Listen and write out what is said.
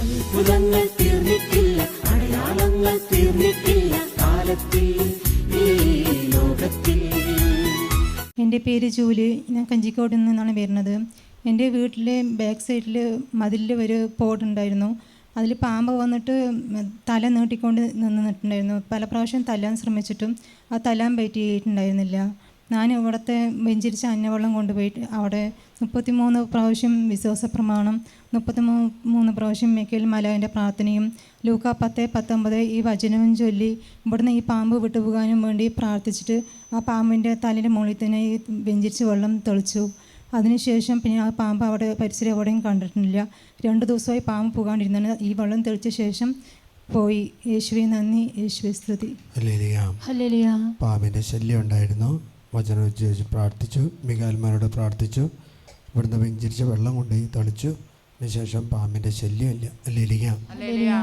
അത്ഭുതങ്ങൾ തീർന്നിട്ടില്ല അടയാളങ്ങൾ തീർന്നിട്ടില്ല കാലത്തിൽ എന്റെ പേര് ജൂലി ഞാൻ കഞ്ചിക്കോട് നിന്നാണ് വരുന്നത്. എന്റെ വീട്ടിലെ ബാക്ക് സൈഡിൽ മതിലിൽ ഒരു പോടുണ്ടായിരുന്നു അതിൽ പാമ്പ് വന്നിട്ട് തല നീട്ടിക്കൊണ്ട് നിന്നിട്ടുണ്ടായിരുന്നു. പല പ്രാവശ്യം തല്ലാൻ ശ്രമിച്ചിട്ടും ആ തല്ലാൻ പറ്റിയിട്ടുണ്ടായിരുന്നില്ല. ഞാൻ ഇവിടുത്തെ വെഞ്ചിരിച്ച അന്നവെള്ളം കൊണ്ടുപോയിട്ട് അവിടെ മുപ്പത്തിമൂന്ന് പ്രാവശ്യം വിശ്വാസ പ്രമാണം മുപ്പത്തി മൂന്ന് പ്രാവശ്യം മെക്കേൽ മലാവിന്റെ പ്രാർത്ഥനയും ലൂക്ക പത്ത് പത്തൊമ്പത് ഈ വചനവും ചൊല്ലി ഇവിടുന്ന് ഈ പാമ്പ് വിട്ടുപോകാനും വേണ്ടി പ്രാർത്ഥിച്ചിട്ട് ആ പാമ്പിന്റെ തലയുടെ മുകളിൽ തന്നെ ഈ വെഞ്ചിരിച്ച് വെള്ളം തെളിച്ചു. അതിനുശേഷം പിന്നെ ആ പാമ്പ് അവിടെ പരിസരം എവിടെയും കണ്ടിട്ടില്ല. രണ്ട് ദിവസമായി പാമ്പ് പോകാണ്ടിരുന്നാണ് ഈ വെള്ളം തെളിച്ച ശേഷം പോയി. യേശുവെ നന്ദി. യേശുവെ സ്തുതി. ഹല്ലേലൂയ. ഹല്ലേലൂയ. പാമ്പിന്റെ ശല്യം ഉണ്ടായിരുന്നു. വചനം വെച്ച് പ്രാർത്ഥിച്ചു മികാൽമാരോട് പ്രാർത്ഥിച്ചു ഇവിടുന്ന് വെഞ്ചരിച്ച വെള്ളം കൊണ്ടുപോയി തളിച്ചു. അതിനുശേഷം പാമ്പിന്റെ ശല്യമില്ല അല്ലേലിയ Thank ഹല്ലേലൂയ